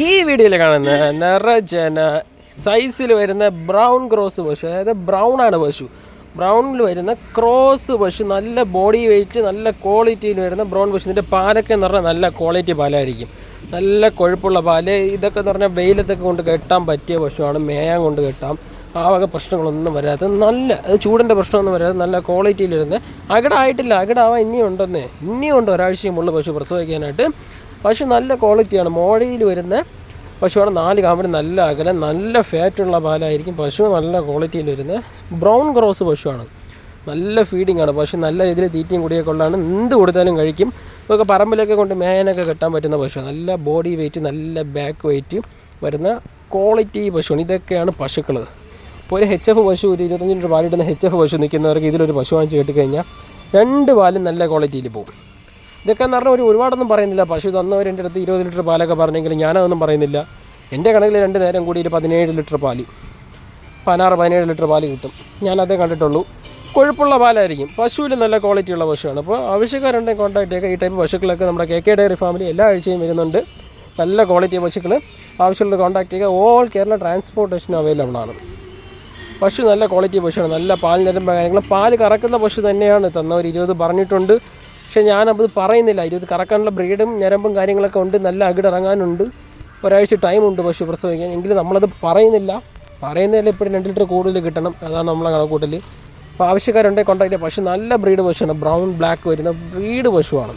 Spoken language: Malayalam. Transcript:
ഈ വീഡിയോയിൽ കാണുന്ന നിറജന സൈസിൽ വരുന്ന ബ്രൗൺ ക്രോസ് പശു അതായത് ബ്രൗൺ ആണ് പശു. ബ്രൗണിൽ വരുന്ന ക്രോസ് പശു നല്ല ബോഡി വെയിറ്റ് നല്ല ക്വാളിറ്റിയിൽ വരുന്ന ബ്രൗൺ പശു. ഇതിന്റെ പാലൊക്കെ എന്ന് പറഞ്ഞാൽ നല്ല ക്വാളിറ്റി പാലായിരിക്കും. നല്ല കൊഴുപ്പുള്ള പാൽ ഇതൊക്കെ എന്ന് പറഞ്ഞാൽ വെയിലത്തൊക്കെ കൊണ്ട് കെട്ടാൻ പറ്റിയ പശുവാണ്. മേയാൻ കൊണ്ട് കെട്ടാം. ആ വക പ്രശ്നങ്ങളൊന്നും വരാത്ത നല്ല അത് ചൂടിന്റെ പ്രശ്നമൊന്നും വരാതെ നല്ല ക്വാളിറ്റിയിൽ വരുന്നത് അകിടായിട്ടില്ല അകിടാവാൻ ഇനിയും ഉണ്ടെന്നേ ഇനിയും ഉണ്ട് ഒരാഴ്ചയുമുള്ള പശു പ്രസവിക്കാനായിട്ട്. പശു നല്ല ക്വാളിറ്റിയാണ്. മോഴയിൽ വരുന്ന പശുവാണ് നാല് കാമ്പിന് നല്ല അകലം നല്ല ഫാറ്റുള്ള പാലായിരിക്കും പശു നല്ല ക്വാളിറ്റിയിൽ വരുന്ന ബ്രൗൺ ക്രോസ് പശുവാണ്. നല്ല ഫീഡിംഗ് ആണ് പശു നല്ല രീതിയിൽ തീറ്റയും കുടിയൊക്കെ ഉള്ളതാണ്. എന്ത് കൊടുത്താലും കഴിക്കും. ഇതൊക്കെ പറമ്പിലൊക്കെ കൊണ്ട് മേയാനൊക്കെ കെട്ടാൻ പറ്റുന്ന പശു നല്ല ബോഡി വെയിറ്റ് നല്ല ബാക്ക് വെയിറ്റ് വരുന്ന ക്വാളിറ്റി പശുവാണ്. ഇതൊക്കെയാണ് പശുക്കൾ ഒരു എച്ച് എഫ് പശു ഒരു ഇരുപത്തഞ്ച് ലിറ്റർ പാലിടുന്ന എച്ച് എഫ് പശു നിൽക്കുന്നവർക്ക് ഇതിലൊരു പശു വാങ്ങിച്ച് കഴിഞ്ഞാൽ രണ്ട് പാലും നല്ല ക്വാളിറ്റിയിൽ പോകും. ഇതൊക്കെ എന്ന് പറഞ്ഞാൽ ഒരു ഒരുപാടൊന്നും പറയുന്നില്ല. പശു തന്നവർ എന്റെ അടുത്ത് ഇരുപത് ലിറ്റർ പാലൊക്കെ പറഞ്ഞെങ്കിലും ഞാനതൊന്നും പറയുന്നില്ല. എന്റെ കണക്കിൽ രണ്ട് നേരം കൂടി ഒരു പതിനേഴ് ലിറ്റർ പാൽ പതിനാറ് പതിനേഴ് ലിറ്റർ പാൽ കിട്ടും. ഞാനതേ കണ്ടിട്ടുള്ളൂ. കൊഴുപ്പുള്ള പാലായിരിക്കും. പശുവിൽ നല്ല ക്വാളിറ്റിയുള്ള പശുവാണ്. അപ്പോൾ ആവശ്യക്കാരുണ്ടെങ്കിൽ കോൺടാക്ട് ചെയ്യുക ഈ ടൈപ്പ് പശുക്കളൊക്കെ നമ്മുടെ കെ കെ ഡയറി ഫാമിലി എല്ലാ ആഴ്ചയും വരുന്നുണ്ട്. നല്ല ക്വാളിറ്റി പശുക്കൾ ആവശ്യമുള്ളത് കോൺടാക്റ്റ് ചെയ്യുക ഓൾ കേരള ട്രാൻസ്പോർട്ടേഷൻ അവൈലബിൾ ആണ്. പശു നല്ല ക്വാളിറ്റി പശുവാണ്. നല്ല പാലിനിരമ്പ കാര്യങ്ങൾ പാൽ കറക്കുന്ന പശു തന്നെയാണ് തന്നവർ ഇരുപത് പറഞ്ഞിട്ടുണ്ട്. പക്ഷേ ഞാനത് പറയുന്നില്ല. ഇരുപത് കറക്കാനുള്ള ബ്രീഡും ഞരമ്പും കാര്യങ്ങളൊക്കെ ഉണ്ട്. നല്ല അകിടിറങ്ങാനുണ്ട്. ഒരാഴ്ച ടൈമുണ്ട് പശു പ്രസവിക്കാൻ. എങ്കിലും നമ്മളത് പറയുന്നില്ല. പറയുന്നതിൽ ഇപ്പോഴും രണ്ട് ലിറ്റർ കൂടുതൽ കിട്ടണം. അതാണ് നമ്മളെ കണക്കൂട്ടൽ അപ്പോൾ ആവശ്യക്കാരുണ്ടെങ്കിൽ കോൺടാക്ട് പശു നല്ല ബ്രീഡ് പശുവാണ്. ബ്രൗൺ ബ്ലാക്ക് വരുന്ന ബ്രീഡ് പശുവാണ്.